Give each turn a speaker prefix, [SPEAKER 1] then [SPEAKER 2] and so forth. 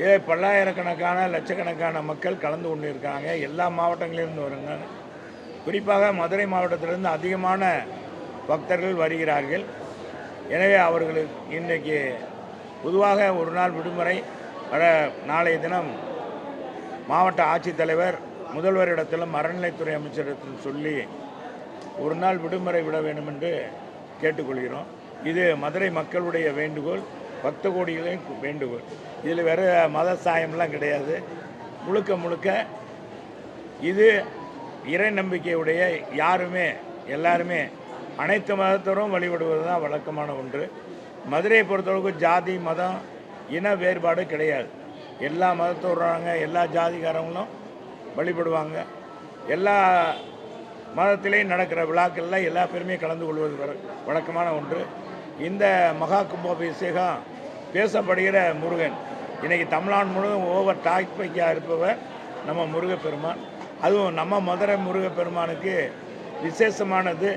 [SPEAKER 1] இதே பல்லாயிரக்கணக்கான லட்சக்கணக்கான மக்கள் கலந்து கொண்டு இருக்காங்க எல்லா மாவட்டங்களிலிருந்து வருங்க. குறிப்பாக மதுரை மாவட்டத்திலிருந்து அதிகமான பக்தர்கள் வருகிறார்கள். எனவே அவர்களுக்கு இன்றைக்கு பொதுவாக ஒரு நாள் விடுமுறை. வர நாளைய தினம் மாவட்ட ஆட்சித்தலைவர் முதல்வரிடத்திலும் அறநிலைத்துறை அமைச்சரிடத்திலும் சொல்லி ஒரு நாள் விடுமுறை விட வேண்டும் என்று கேட்டுக்கொள்கிறோம். இது மதுரை மக்களுடைய வேண்டுகோள். பக்த கோடிகளையும் வேண்டுகோள். இதில் வேறு மத சாயம்லாம் கிடையாது. முழுக்க முழுக்க இது இறை நம்பிக்கையுடைய யாருமே எல்லாருமே அனைத்து மதத்தரும் வழிபடுவது தான் வழக்கமான ஒன்று. மதுரையை பொறுத்தளவுக்கு ஜாதி மதம் இன வேறுபாடு கிடையாது. எல்லா மதத்தோடுறாங்க எல்லா ஜாதிக்காரங்களும் வழிபடுவாங்க. எல்லா மதத்திலையும் நடக்கிற விழாக்களில் எல்லா பேருமே கலந்து கொள்வது வழக்கமான ஒன்று. இந்த மகா கும்பாபிஷேகம் பேசப்படுகிற முருகன். இன்றைக்கி தமிழ்நாடு முழுவதும் ஓவர் டாக்பைக்காக இருப்பவர் நம்ம முருகப்பெருமான். அதுவும் நம்ம மதுரை முருகப்பெருமானுக்கு விசேஷமானது.